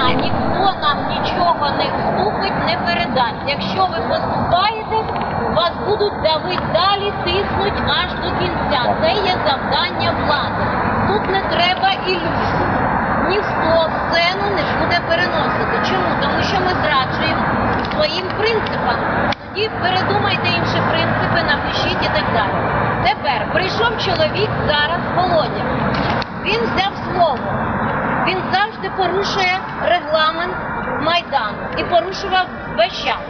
ніхто нам нічого не вступить, не передасть. Якщо ви поступаєте, вас будуть давити далі, тиснуть аж до кінця. Це є завдання влади. Тут не треба ілюзій. Ніхто сцену не буде переносити. Чому? Тому що ми зраджуємо своїм принципам. Тоді передумайте інші принципи, напишіть і так далі. Тепер прийшов чоловік зараз, Володя. Він взяв слово. Порушує регламент Майдану і порушував весь час.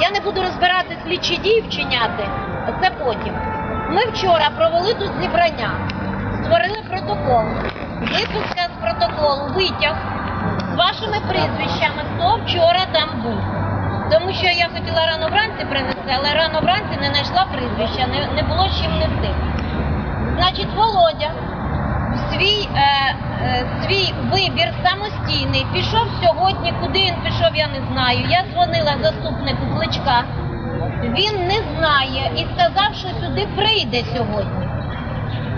Я не буду розбирати слідчі дії вчиняти, це потім. Ми вчора провели тут зібрання, створили протокол. Виписка з протоколу, витяг з вашими прізвищами, хто вчора там був. Тому що я хотіла рано вранці принести, але рано вранці не знайшла прізвища, не, не було чим нести. Значить, Володя свій, е, е, свій вибір самостійний пішов сьогодні. Куди він пішов, я не знаю. Я дзвонила заступнику кличка. Він не знає і сказав, що сюди прийде сьогодні.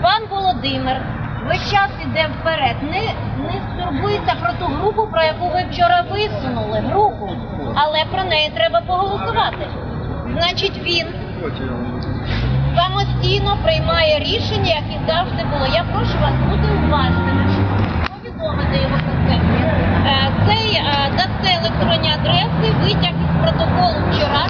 Пан Володимир весь час іде вперед. Не, не турбується про ту групу, про яку ви вчора висунули. Групу. Але про неї треба поголосувати. Значить, він самостійно приймає рішення, як і завжди було. Я прошу вас бути уважними, повідомити його концепцію. це. Цей е, це електронні адреси, витяг із протоколу вчорашнього.